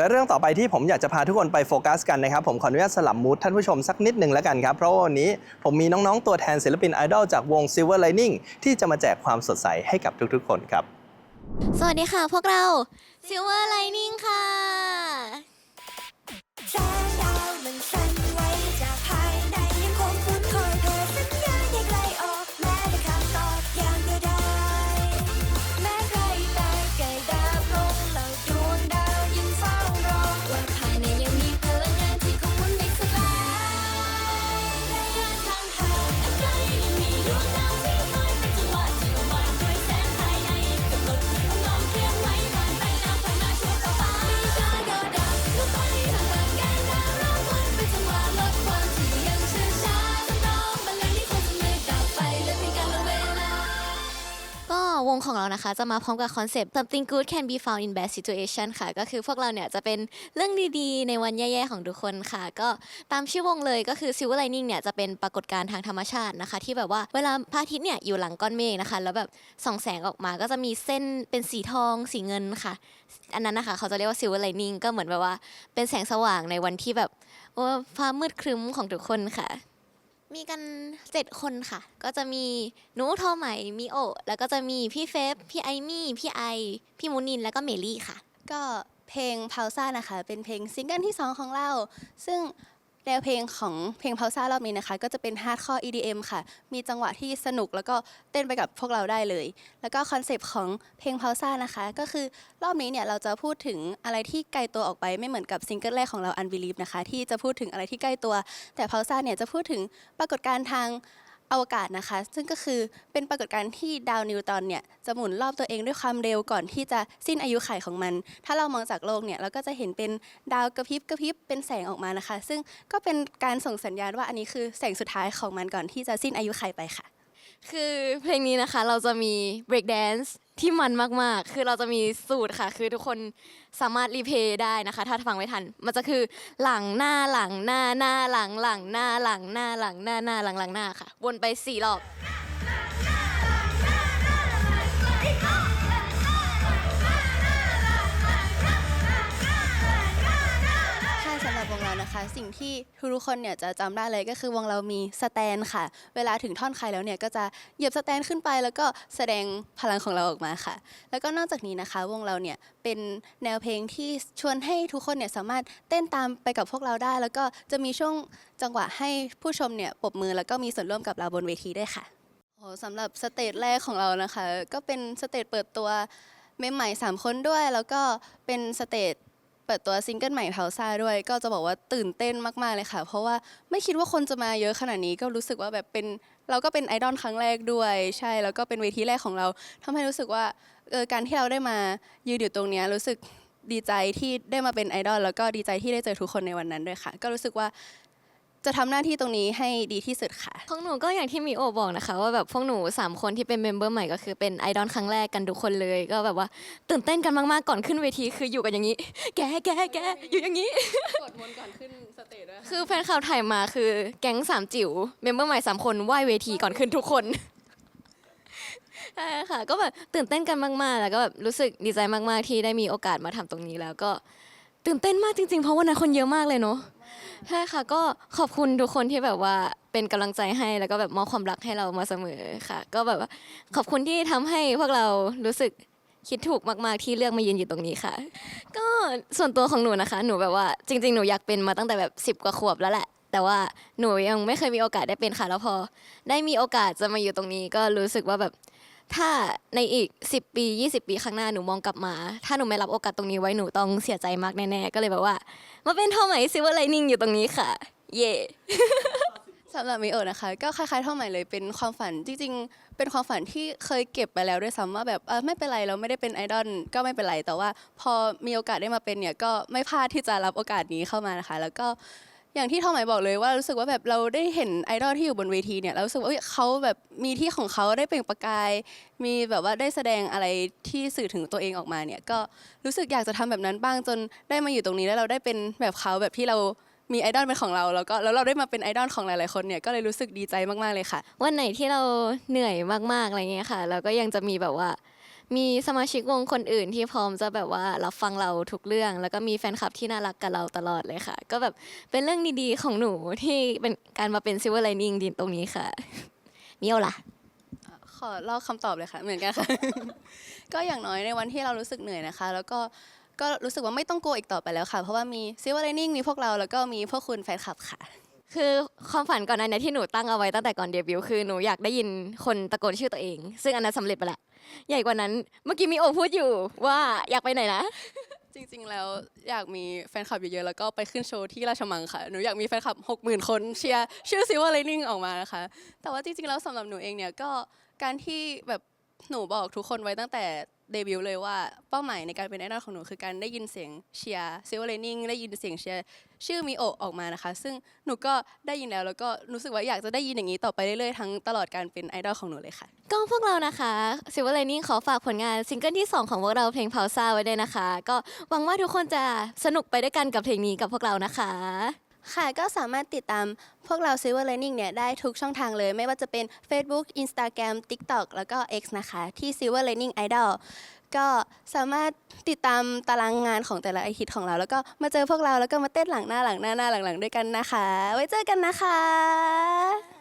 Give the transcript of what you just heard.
และเรื่องต่อไปที่ผมอยากจะพาทุกคนไปโฟกัสกันนะครับ ผมขออนุญาตสลับมูดท่านผู้ชมสักนิดหนึ่งแล้วกันครับ เพราะวันนี้ผมมีน้องๆตัวแทนศิลปินไอดอลจากวง Silver Lining ที่จะมาแจกความสดใสให้กับทุกๆ คนครับ สวัสดีค่ะ พวกเรา Silver Lining ค่ะ แสงดาวมัน ของเรานะคะ จะมาพร้อมกับคอนเซปต์ something good can be found in bad situation ค่ะ ก็คือพวกเราเนี่ยจะเป็นเรื่องดีๆ ในวันแย่ๆ ของทุกคนค่ะ ก็ตามชื่อวงเลยก็คือ silver lining เนี่ยจะเป็นปรากฏการณ์ทางธรรมชาตินะคะ ที่แบบว่าเวลาพระอาทิตย์เนี่ยอยู่หลังก้อนเมฆนะคะ แล้วแบบส่องแสงออกมาก็จะมีเส้นเป็นสีทองสีเงินค่ะ อันนั้นนะคะ เขาจะเรียกว่า silver lining ก็เหมือนแบบว่าเป็นแสงสว่างในวันที่แบบโอ้ฟ้ามืดครึ้มของทุกคนค่ะ มีกันเจ็ดคนค่ะ ก็จะมีหนูทอใหม่มีโอแล้วก็จะมีพี่เฟฟพี่ไอมี่ พี่ไอ พี่มูนิน แล้วก็เมลี่ค่ะ ก็เพลงพาวซ่านะคะ เป็นเพลงซิงเกิลที่ 2 ของเรา ซึ่ง แนวเพลงของเพลงพาวซ่ารอบนี้นะคะ ก็จะเป็นฮาร์ดคอร์ EDM ค่ะ มีจังหวะที่สนุกแล้วก็เต้นไปกับพวกเราได้เลย แล้วก็คอนเซปต์ของเพลงพาวซ่านะคะ ก็คือรอบนี้เนี่ยเราจะพูดถึงอะไรที่ไกลตัวออกไปไม่เหมือนกับซิงเกิลแรกของเรา Unbelieve นะคะ ที่จะพูดถึงอะไรที่ใกล้ตัว แต่พาวซ่าเนี่ยจะพูดถึงปรากฏการณ์ทาง อวกาศนะคะ ซึ่งก็คือเป็นปรากฏการณ์ที่ดาวนิวตันเนี่ยจะหมุนรอบตัวเองด้วยความเร็วก่อนที่จะสิ้นอายุขัยของมัน ถ้าเรามองจากโลกเนี่ยเราก็จะเห็นเป็นดาวกระพริบกระพริบเป็นแสงออกมานะคะ ซึ่งก็เป็นการส่งสัญญาณว่าอันนี้คือแสงสุดท้ายของมันก่อนที่จะสิ้นอายุขัยไปค่ะ คือเพลงนี้นะคะเราจะมี break dance ที่มันมากๆ คือเราจะมีสูตรค่ะ คือทุกคนสามารถรีเพย์ได้นะคะ ถ้าฟังไม่ทัน มันจะคือหลังหน้าหลังหน้าหน้าหลังหลังหน้าหลังหน้าหลังหน้าหน้าหลังหลังหน้าค่ะ วนไปสี่รอบ เรานะคะ สิ่งที่ทุกคนเนี่ยจะจำได้เลยก็คือวงเรามีสแตนค่ะ เวลาถึงท่อนใครแล้วเนี่ยก็จะเหยียบสแตนขึ้นไป แล้วก็แสดงพลังของเราออกมาค่ะ แล้วก็นอกจากนี้นะคะ วงเราเนี่ยเป็นแนวเพลงที่ชวนให้ทุกคนเนี่ยสามารถเต้นตามไปกับพวกเราได้ แล้วก็จะมีช่วงจังหวะให้ผู้ชมเนี่ยปรบมือแล้วก็มีส่วนร่วมกับเราบนเวทีด้วยค่ะโอ้สำหรับสเตจแรกของเรานะคะ ก็เป็นสเตจเปิดตัวเมมใหม่สามคนด้วย แล้วก็เป็นสเตจ ปิดตัวซิงเกิลใหม่เพาซ่าด้วย ก็จะบอกว่าตื่นเต้นมากๆเลยค่ะ เพราะว่าไม่คิดว่าคนจะมาเยอะขนาดนี้ก็รู้สึกว่าแบบเป็นเราก็เป็นไอดอลครั้งแรกด้วย ใช่แล้วก็เป็นเวทีแรกของเราทำให้รู้สึกว่าเออการที่เราได้มายืนอยู่ตรงนี้รู้สึกดีใจที่ได้มาเป็นไอดอลแล้วก็ดีใจที่ได้เจอทุกคนในวันนั้นด้วยค่ะ ก็รู้สึกว่า จะทำหน้าที่ตรงนี้ให้ดีที่สุดค่ะของหนูก็อย่างที่มีโอบอกนะคะ ว่าแบบพวกหนู 3 คนที่เป็นเมมเบอร์ใหม่ก็คือเป็นไอดอลครั้งแรกกันทุกคนเลย ก็แบบว่าตื่นเต้นกันมากๆก่อนขึ้นเวทีคืออยู่กันอย่างนี้ แกแกแกอยู่อย่างนี้กดมนก่อนขึ้นสเตจด้วยคือแฟนข่าวถ่ายมาคือแก๊งสามจิ๋วเมมเบอร์ใหม่สามคนไหว้เวทีก่อนขึ้นทุกคนใช่ค่ะก็แบบตื่นเต้นกันมากๆ แล้วก็แบบรู้สึกดีใจมากๆที่ได้มีโอกาสมาทำตรงนี้แล้วก็ตื่นเต้นมากจริงๆ เพราะวันนั้นคนเยอะมากเลยเนาะ ใช่ค่ะก็ขอบคุณทุกคนที่แบบว่าเป็นกำลังใจให้แล้วก็แบบมอบความรักให้เรามาเสมอค่ะ ก็แบบว่าขอบคุณที่ทำให้พวกเรารู้สึกคิดถูกมากๆที่เลือกมายืนอยู่ตรงนี้ค่ะ ก็ส่วนตัวของหนูนะคะ หนูแบบว่าจริง ๆ หนูอยากเป็นมาตั้งแต่แบบสิบ10 กว่าขวบแล้วแหละ แต่ว่าหนูยังไม่เคยมีโอกาสได้เป็นค่ะแล้วพอ ได้มีโอกาสจะมาอยู่ตรงนี้ก็รู้สึกว่าแบบ ถ้าในอีก 10 ปี 20 ปีข้างหน้าหนูมองกลับมา ถ้าหนูไม่รับโอกาสตรงนี้ไว้หนูต้องเสียใจมากแน่ๆ ก็เลยแบบว่า มาเป็นเท่าไหมซิวเวอร์ไลนิ่งอยู่ตรงนี้ค่ะ เย่ สำหรับมิโอะนะคะ ก็คล้ายๆเท่าใหม่เลยเป็นความฝันจริงๆ เป็นความฝันที่เคยเก็บไปแล้วด้วยซ้ำว่าแบบเออไม่เป็นไรเราไม่ได้เป็นไอดอลก็ไม่เป็นไรแต่ว่า พอมีโอกาสได้มาเป็นเนี่ยก็ไม่พลาดที่จะรับโอกาสนี้เข้ามานะคะ แล้วก็ อย่างที่ท่าใหม่บอกเลยว่ารู้สึกว่าแบบเราได้เห็นไอดอลที่อยู่บนเวทีเนี่ยเรารู้สึกว่าเอ้ยเขาแบบมีที่ของเขาได้เปล่งประกาย มีแบบว่าได้แสดงอะไรที่สื่อถึงตัวเองออกมาเนี่ยก็รู้สึกอยากจะทำแบบนั้นบ้างจนได้มาอยู่ตรงนี้แล้วเราได้เป็นแบบเขาแบบที่เรามีไอดอลเป็นของเราแล้วก็แล้วเราได้มาเป็นไอดอลของหลายๆคนเนี่ยก็เลยรู้สึกดีใจมากๆเลยค่ะ วันไหนที่เราเหนื่อยมากๆอะไรเงี้ยค่ะ เราก็ยังจะมีแบบว่า มีสมาชิกวงคนอื่นที่พร้อมจะแบบว่ารับฟังเราทุกเรื่อง แล้วก็มีแฟนคลับที่น่ารักกับเราตลอดเลยค่ะ ก็แบบเป็นเรื่องดีๆของหนูที่เป็นการมาเป็น Silver Lining ดีตรงนี้ค่ะเมียวล่ะ ขอเล่าคำตอบเลยค่ะ เหมือนกันค่ะ ก็อย่างน้อยในวันที่เรารู้สึกเหนื่อยนะคะ แล้วก็ก็รู้สึกว่าไม่ต้องกลัวอีกต่อไปแล้วค่ะ เพราะว่ามี Silver Lining มีพวกเราแล้วก็มีพวกคุณแฟนคลับค่ะ คือความฝันก่อนหน้านี้ที่หนูตั้งเอาไว้ตั้งแต่ก่อนเดบิวต์คือหนูอยากได้ยินคนตะโกนชื่อตัวเอง ซึ่งอันนั้นสำเร็จไปแล้วใหญ่กว่านั้นเมื่อกี้มีโอพูดอยู่ว่าอยากไปไหนนะจริงๆ แล้วอยากมีแฟนคลับเยอะๆ แล้วก็ไปขึ้นโชว์ที่ราชมังค่ะ หนูอยากมีแฟนคลับ 60,000 คนเชียร์ชื่อ Silver Lining ออกมานะคะ แต่ว่าจริงๆ แล้วสำหรับหนูเองเนี่ยก็การที่แบบหนูบอกทุกคนไว้ตั้งแต่ เดบิวต์เลยว่าเป้าหมายในการเป็นไอดอลของหนูคือการได้ยินเสียงเชียร์ Silver Lining ได้ยินเสียงเชียร์ชื่อมิโอออกมานะคะ ซึ่งหนูก็ได้ยินแล้วแล้วก็รู้สึกว่าอยากจะได้ยินอย่างนี้ต่อไปเรื่อยๆทั้งตลอดการเป็นไอดอลของหนูเลยค่ะ ก็พวกเรานะคะ Silver Lining ขอฝากผลงานซิงเกิลที่ 2 ของพวกเราเพลง Pausa ไว้ด้วยนะคะ ก็หวังว่าทุกคนจะสนุกไปด้วยกันกับเพลงนี้กับพวกเรานะคะ ค่ะก็สามารถติดตามพวกเรา Silver Lining เนี่ยได้ทุกช่องทางเลย ไม่ว่าจะเป็น Facebook Instagram TikTok แล้วก็ X นะคะ ที่ Silver Lining Idol ก็สามารถติดตามตารางงานของแต่ละอาทิตย์ของเรา แล้วก็มาเจอพวกเราแล้วก็มาเต้นหลังหน้าหลังหน้าหน้าหลังหลังด้วยกันนะคะ ไว้เจอกันนะคะ